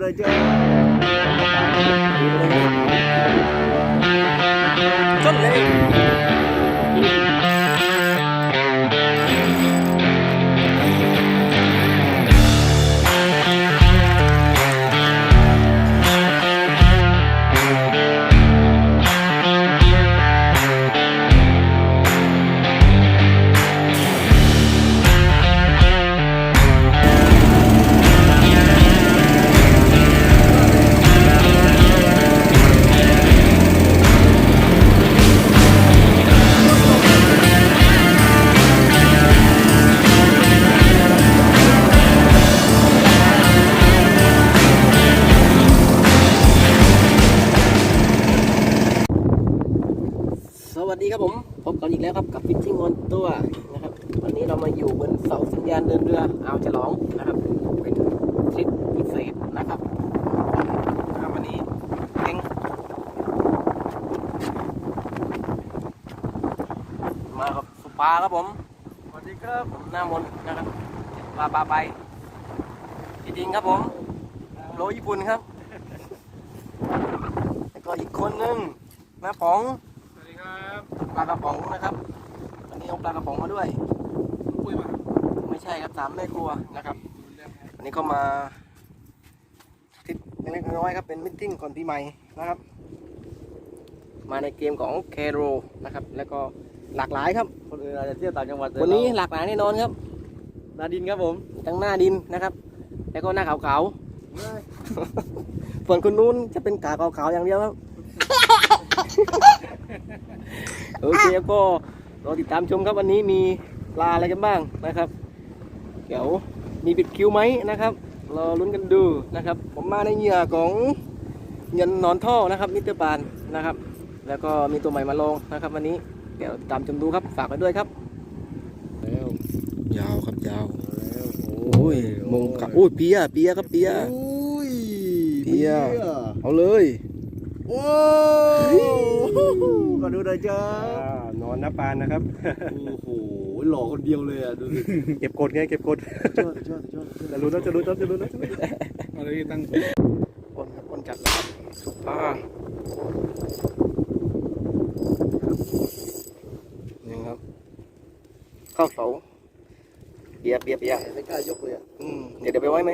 เล บผมพบกันอีกแล้วครับกับฟิชชิ่งออนตัวนะครับวันนี้เรามาอยู่บนเสาสัญญาณเดินเรืออ่าวฉลองนะครับเป็นทริปพิเศษนะครับอ่าวันนี้เองมากับสุปาครับผมสวัสดีครับผมหน้ามนต์นะครับปลาปลาไปพี่ดิงครับผมโลญี่ปุ่นครับแล้วก็อีกคนนึงน้าป๋องสวัสดีครับ ปลากระป๋องนะครับ วันนี้เอาปลากระป๋องมาด้วยปุ้ยมาไม่ใช่ครับสามแม่ครัวนะครับ วันนี้ก็มาทิศเล็กๆน้อยๆครับเป็นมิทติ้งก่อนปีใหม่นะครับ มาในเกมของแคโรนะครับ แล้วก็หลากหลายครับคนอื่นอาจจะเที่ยวต่างจังหวัดวันนี้หลากหลายแน่นอนครับนาดินครับผมทั้งหน้าดินนะครับ แล้วก็หน้าขาวๆส่วนคนนู้นจะเป็นกาขาวๆอย่างเดียวครับ โอเคครับก็รอติดตามชมครับวันนี้มีปลาอะไรกันบ้างนะครับ เดี๋ยวมีบิดคิวไหมนะครับรอลุ้นกันดูนะครับ ผมมาในเหยื่อของเงินนอนท่อนะครับมิสเตอร์ปานนะครับ แล้วก็มีตัวใหม่มาลงนะครับวันนี้เดี๋ยวตามชมดูครับฝากไว้ด้วยครับแล้วยาวครับยาวแล้วโอ้ยมงกับโอ้ยเปียเปียครับเปียอุ้ยเบียร์เอาเลย โอ้ก็ดูเลยเจ้านอนนะปานนะครับ โอ้โหหล่อคนเดียวเลยอะดูสิเก็บกดไงเก็บกดชอบชอบชอบจะรู้นะจะรู้นะจะรู้นะอะไรตั้งคนครับคนจัดแล้วครับสุปานี่ครับเข้าเสาเปียเปียเปียไม่กล้ายกเลยอะอืมเดี๋ยวเดี๋ยวไปไว้ไหม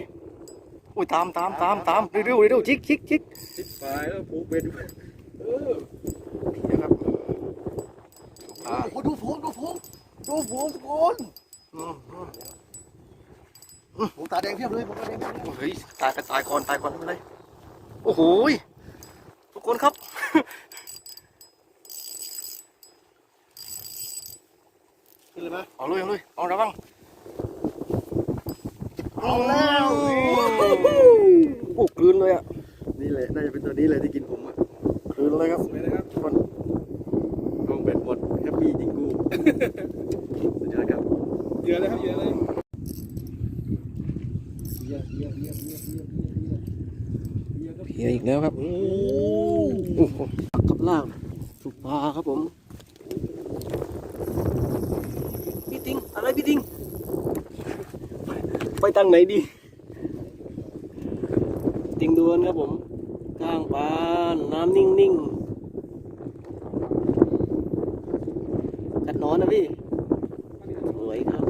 อุ้ยตามตามตามตามเร็วเร็วเร็วชิกชิกชิกติดปลายแล้วผูกเบ็ดเออนี่นะครับสุปาโอ้ดูผมดูผมดูผมทุกคนอืมอืมผมตาแดงเพียบเลยผมตาแดงเพียบเลยเฮ้ยตายกันตายก่อนตายก่อนไม่เป็นไรโอ้โหยทุกคนครับขึ้นเลยไหมเอาเลยเอาเลยเอาระวัง เอาแล้วโอ้กลืนเลยอะ นี่แหละน่าจะเป็นตัวนี้เลยที่กินผมอะกลืนเลยครับสวยนะครับคนลงเบ็ดหมดแฮปปี้จริงกูสุดยอดครับเยอะเลยครับเยอะเลยเยอะเยอะเยอะเยอะเยอะเยอะเพียอีกแล้วครับโอ้โหขับล่างสุภาครับผมพี่ติงอะไรพี่ติง ไปทางไหนดี ติงดวนครับผมข้างปานน้ำนิ่งๆกัดนอนนะพี่สวยครับ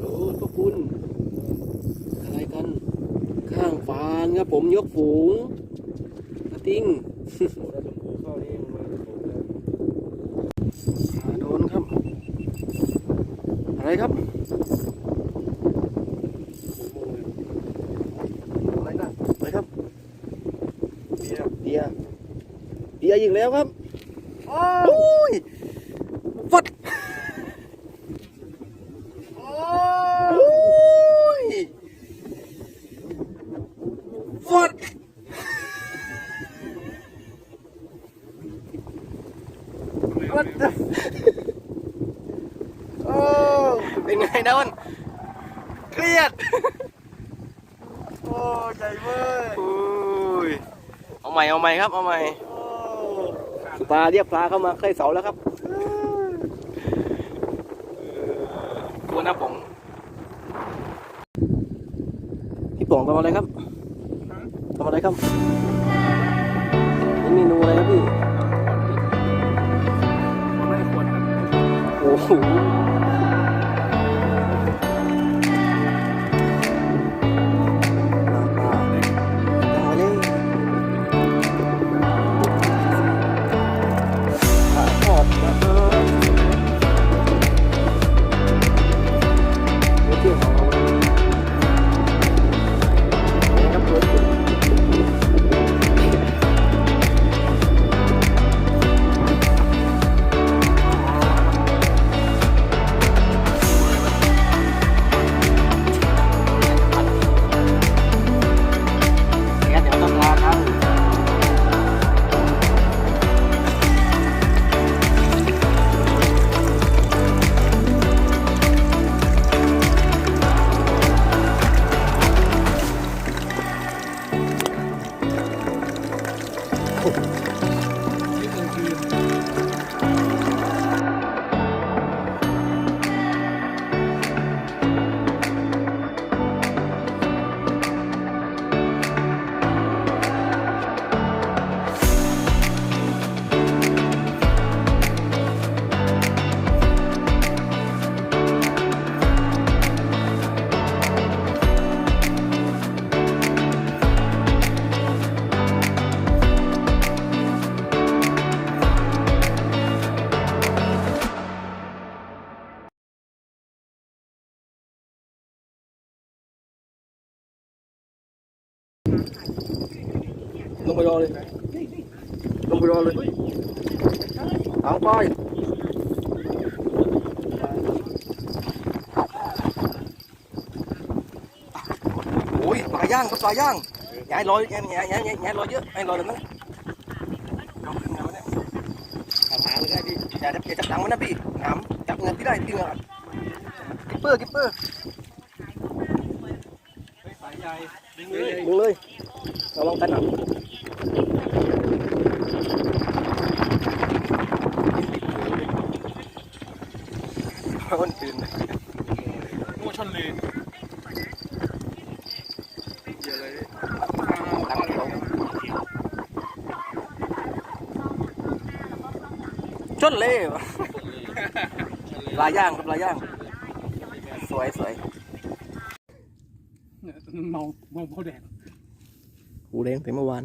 โอ้พระคุณ อะไรกัน ข้างฟานครับผมยกฝูงกระติ้ง โหถ้าชมพูเข้านี่มาผมเลย ขาโดนครับ อะไรครับอะไรนะอะไรครับเบียร์เดียเดียอีกแล้วครับโอ้โอ้ยฟัด โอ้ โอ้ยฟัดฟัด โอ้ เป็นไงนะมันเครียด โอ้ใหญ่เว้ยโอ้ยเอาใหม่เอาใหม่ครับเอาใหม่โอ้ปลาเรียกปลาเข้ามาใกล้เสาแล้วครับตัวหน้าป๋องป๋องทำอะไรครับทำอะไรครับนี่เมนูอะไรครับพี่ไม่ควรครับโอ้โห ลงไปรอเลยลงไปรอเลยเอาไปโอ้ยปลาย่างครับปลาย่างอย่าให้ล อยอย่าอย่าอย่าอย่าอย่าให้ลอยเยอะให้ลอยแบบนั้นเอาขึ้นเอาเนี่ยเอาหางเลยได้พี่อย่าอย่าจับหลังมันนะพี่หามจับเงินที่ได้ที่เงินกิปเปอร์กิปเปอร์สายใยดึงดึเลยงเลยระวังกันอะคนตื่นโม่ชนเลยเยอะเลยตั้งเขาชนเลยปลาย่างครับปลาย่าง สวยสวยเมาเมาเขาแดงหูแดงแต่เมื่อวาน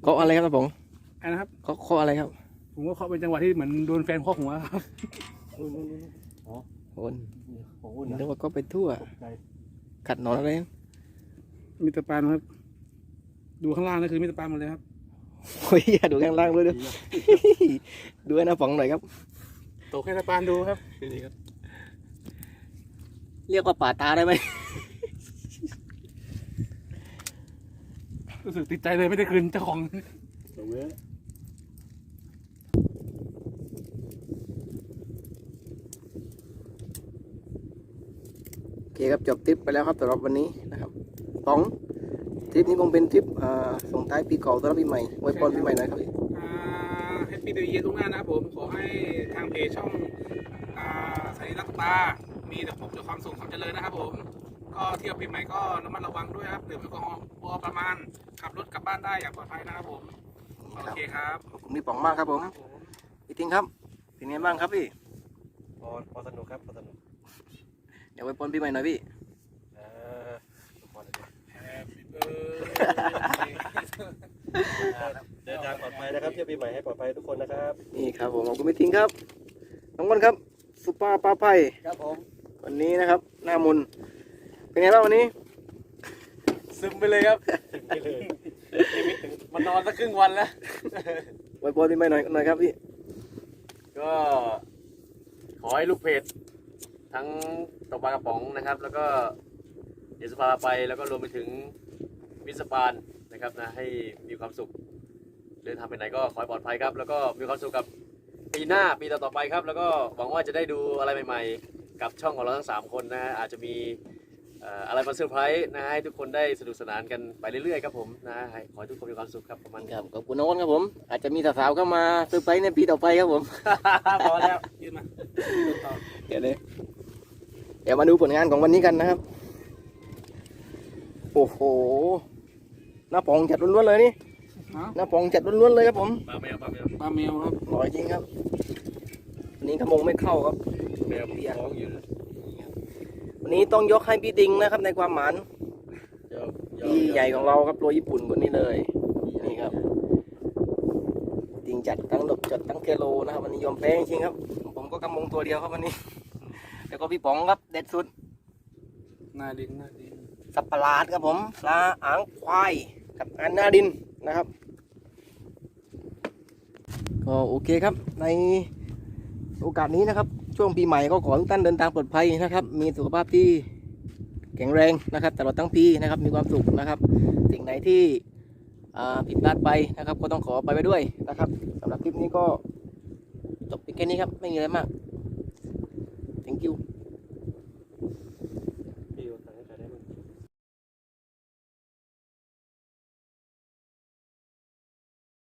เปิดกล้องเลยมันน้ำนิ่งแล้วนะอืมอืมผมมาที่สามเอาเลยนะพี่บังโอ้ยมันเหลืองเคาะอะไรครับตาป๋องอันนะครับ เคาะเคาะอะไรครับผมว่าเขาเป็นจังหวะที่เหมือนโดนแฟนข้อหัวครับโอนโอ้นึกว่าก็ไปทั่วขัดหนอนอะไรมีตะปานครับ ดูข้างล่างนั่นคือมีตะปานหมดเลยครับโอ้ยอย่าดูข้างล่างด้วยดูดูให้หน้าป๋องหน่อยครับ ตกให้ตะปานดูครับ เรียกว่าป่าตาได้ไหม รู้สึกติดใจเลยไม่ได้คืนเจ้าของโอเคครับจบทริปไปแล้วครับสำหรับวันนี้นะครับป๋องทริปนี้คงเป็นทริปอ่าส่งท้ายปีเก่าต้อนรับปีใหม่ไว้พรปีใหม่หน่อยครับพี่แฮปปี้เดย์เยียร์ทุกหน้านะครับผมขอให้ทางเพจช่องอ่าสายรักตา มีแต่พบแต่ความสุขความเจริญนะครับผม ก็เที่ยวปีใหม่ก็ระมัดระวังด้วยครับดื่มแอลกอฮอล์พอประมาณ ขับรถกลับบ้านได้อย่างปลอดภัยนะครับผมโอเคครับขอบคุณพี่ป๋องมากครับผมพี่ทิ้งครับเป็นไงบ้างครับพี่พอพอสนุกครับพอสนุกเดี๋ยวไว้พรปีใหม่หน่อยพี่เออพอเลยเดินทางปลอดภัยนะครับเที่ยวปีใหม่ให้ปลอดภัยทุกคนนะครับนี่ครับผมขอบคุณพี่ทิ้งครับน้องมนครับสุปาปลาไผ่ครับผมวันนี้นะครับหน้ามุน เป็นไงบ้างวันนี้ ซึมไปเลยครับมันนอนสักครึ่งวันแล้วไว้พรปีใหม่หน่อยหน่อยครับพี่ ก็ขอให้ลูกเพจทั้งตกปลากระป๋องนะครับ แล้วก็เดี๋ยวจะพาไปแล้วก็รวมไปถึงมิสปานนะครับนะให้มีความสุขเดินทางไปไหนก็ขอให้ปลอดภัยครับ แล้วก็มีความสุขกับปีหน้าปีต่อๆไปครับ แล้วก็หวังว่าจะได้ดูอะไรใหม่ ๆ กับช่องของเราทั้งสามคนนะฮะอาจจะมีเอ่ออะไรมาเซอร์ไพรส์นะให้ทุกคนได้สนุกสนานกันไปเรื่อยๆครับผมนะให้ขอให้ทุกคนมีความสุขครับประมาณนี้ครับขอบคุณน้องอ้นครับผม อาจจะมีสาวๆเข้ามาเซอร์ไพรส์ในปีต่อไปครับผม พอแล้วยืนมาต่อเดี๋ยวเลยเดี๋ยวมาดูผลงานของวันนี้กันนะครับ โอ้โหหน้าปองจัดล้วนๆเลยนี่ฮะหน้าปองจัดล้วนๆเลยครับผมปลาแมวปลาแมวปลาแมวครับหล่อจริงครับวันนี้ขมงไม่เข้าครับแมวท้องอยู่นะ วันนี้ต้องยกให้พี่ติงนะครับในความหมานเดี๋ยวเดี๋ยวพี่ใหญ่ของเราครับตัวญี่ปุ่นคนนี้เลยนี่ครับติงจัดทั้งดกจัดทั้งเกโลนะครับวันนี้ยอมแพ้จริงๆครับ ผมก็กำมงตัวเดียวครับวันนี้ แล้วก็พี่ป๋องครับเด็ดสุดหน้าดินหน้าดินสับประหลาดครับผมปลาอ่างควายกับอันหน้าดินนะครับก็โอเคครับในโอกาสนี้นะครับ ช่วงปีใหม่ก็ขอทุกท่านเดินทางปลอดภัยนะครับ มีสุขภาพที่แข็งแรงนะครับตลอดทั้งปีนะครับมีความสุขนะครับ สิ่งไหนที่ผิดพลาดไปนะครับ ก็ต้องขอไปไปด้วยนะครับสำหรับคลิปนี้ก็จบเพียงแค่นี้ครับ ไม่มีอะไรมาก